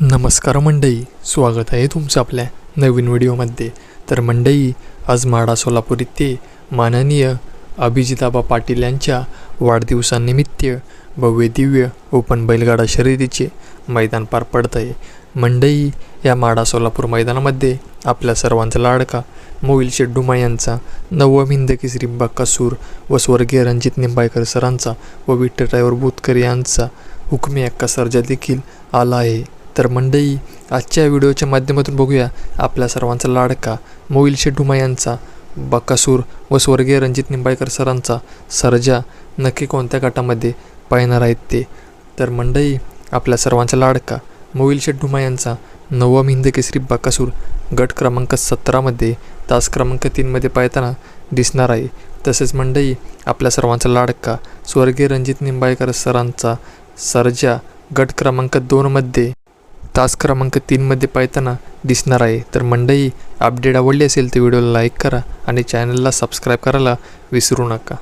नमस्कार मंडई स्वागत आहे तुमचं आपल्या नवीन व्हिडिओमध्ये. तर मंडई आज माडा सोलापूर येथे माननीय अभिजिताबा पाटील यांच्या वाढदिवसानिमित्त भव्य दिव्य ओपन बैलगाडा शर्यतीचे मैदान पार पडत आहे मंडई या माडा सोलापूर मैदानामध्ये आपल्या सर्वांचा लाडका मोविल शेड्डुमा यांचा नववा हिंद केसरी बक्कासूर व स्वर्गीय रणजित निंबाळकर सरांचा व विठ्ठल ड्रायव्हर बोतकर यांचा हुकमी अक्का सर्जा देखील आला आहे. तर मंडई आजच्या व्हिडिओच्या माध्यमातून बघूया आपल्या सर्वांचा लाडका मोविल शेड्डुमा यांचा बकासूर व स्वर्गीय रणजित निंबाळकर सरांचा सर्जा नक्की कोणत्या गटामध्ये पाहणार आहेत ते? तर मंडई आपल्या सर्वांचा लाडका मोविल शेड्डुमा यांचा नवम हिंद केसरी बकासूर गट क्रमांक सतरामध्ये तास क्रमांक तीनमध्ये पाहताना दिसणार आहे. तसेच मंडई आपल्या सर्वांचा लाडका स्वर्गीय रणजित निंबाळकर सरांचा सर्जा गट क्रमांक दोनमध्ये तास क्रमांक तीनमध्ये पाहताना दिसणार आहे. तर मंडई अपडेट आवडली असेल तर व्हिडिओला लाईक करा आणि चॅनलला सबस्क्राईब करायला विसरू नका.